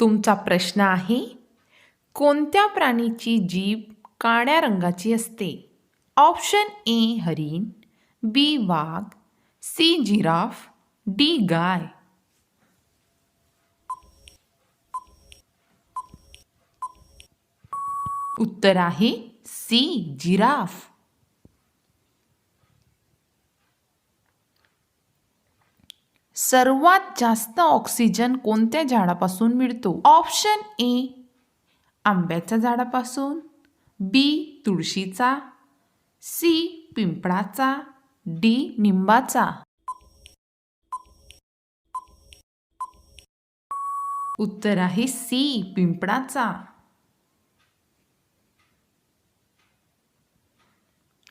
तुमचा प्रश्न आहे कोणत्या प्राणीची जीभ काळ्या रंगाची असते? ऑप्शन ए हरिण बी वाघ सी जिराफ डी गाय. उत्तर आहे सी जिराफ. सर्वात जास्त ऑक्सिजन कोणत्या झाडापासून मिळतो? ऑप्शन ए आंब्याच्या झाडापासून. बी तुळशीचा. सी पिंपळाचा. डी निंबाचा. उत्तर आहे सी पिंपळाचा.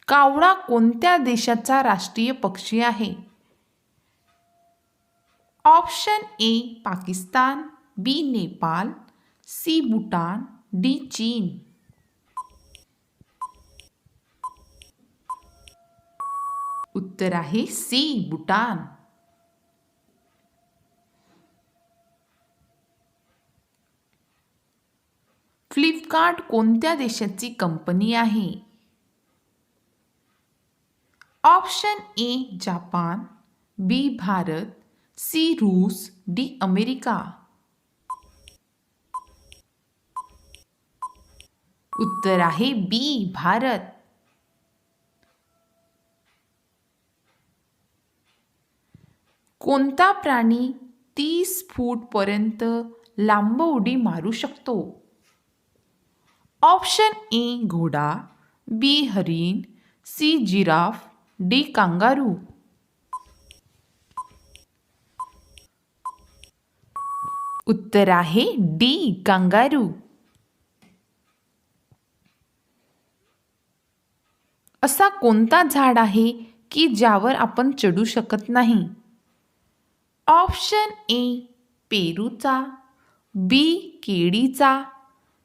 कावळा कोणत्या देशाचा राष्ट्रीय पक्षी आहे? Option A Pakistan B Nepal C Bhutan D चीन. उत्तर आहे सी भूटान. फ्लिपकार्ट कोणत्या देशाची कंपनी आहे? Option A Japan B Bharat C रूस डी अमेरिका. उत्तर आहे बी भारत. कोणता प्राणी तीस फूट पर्यंत लांब उडी मारू शकतो? ऑप्शन ए घोडा बी हरिण सी जिराफ डी कांगारू. उत्तर आहे डी कांगारू असा कोणता झाड आहे की ज्यावर आपण चढू शकत नाही? ऑप्शन ए पेरूचा बी केळीचा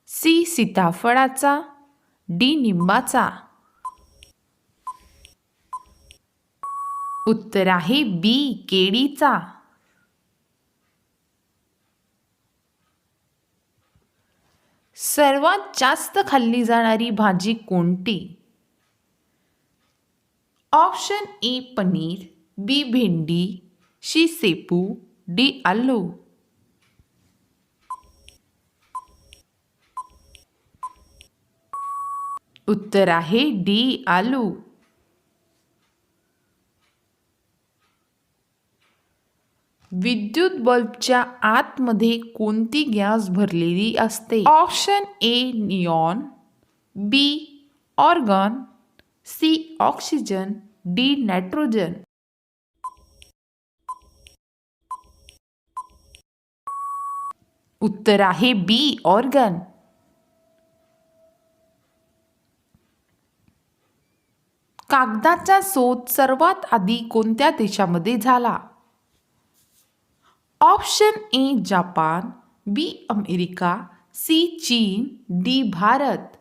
सी सीताफळाचा डी निंबाचा. उत्तर आहे बी केळीचा. सर्वात जास्त खाल्ली जाणारी भाजी कोणती? ऑप्शन ए पनीर बी भेंडी शी सेपू डी आलू. उत्तर आहे डी आलू. विद्युत बल्बच्या आतमध्ये कोणती गॅस भरलेली असते? Option A neon B argon C oxygen D nitrogen. उत्तर आहे बी ऑर्गन. कागदाचा शोध सर्वात आधी कोणत्या देशामध्ये झाला? Option A Japan B America C चीन डी भारत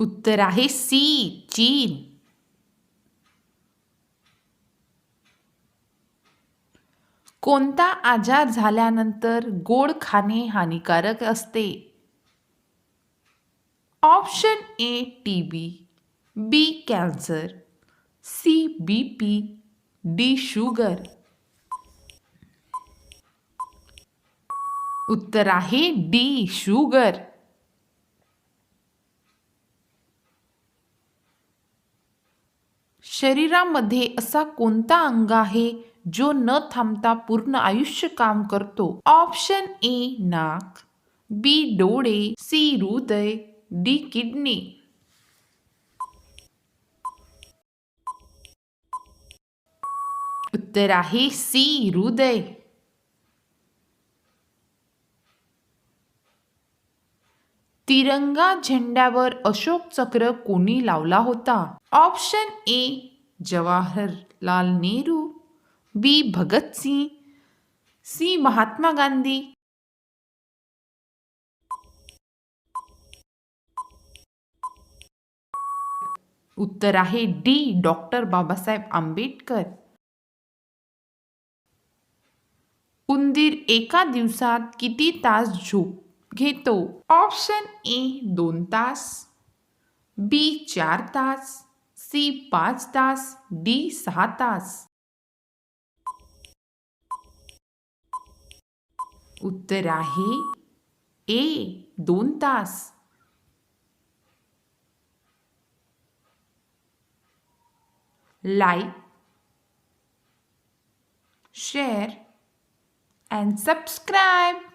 उत्तर आहे सी चीन कोणता आजार झाल्यानंतर गोड खाणे हानिकारक असते? Option A T B B cancer C B P D sugar. उत्तर आहे डी शुगर. शरीरामध्ये असा कोणता अंग आहे जो न थांबता पूर्ण आयुष्य काम करतो? ऑप्शन ए नाक बी डोळे सी हृदय डी किडनी. उत्तर आहे सी हृदय तिरंगा झेंड्यावर अशोक चक्र कोणी लावला होता? Option A Jawaharlal Nehru B Bhagat Singh C Mahatma Gandhi उत्तर आहे डी डॉक्टर बाबासाहेब आंबेडकर उंदीर एका दिवसात किती तास झोप घेतो? ऑप्शन ए दोन तास. बी चार तास. सी पाच तास. डी सहा तास. उत्तर आहे ए दोन तास. Like, share, and subscribe.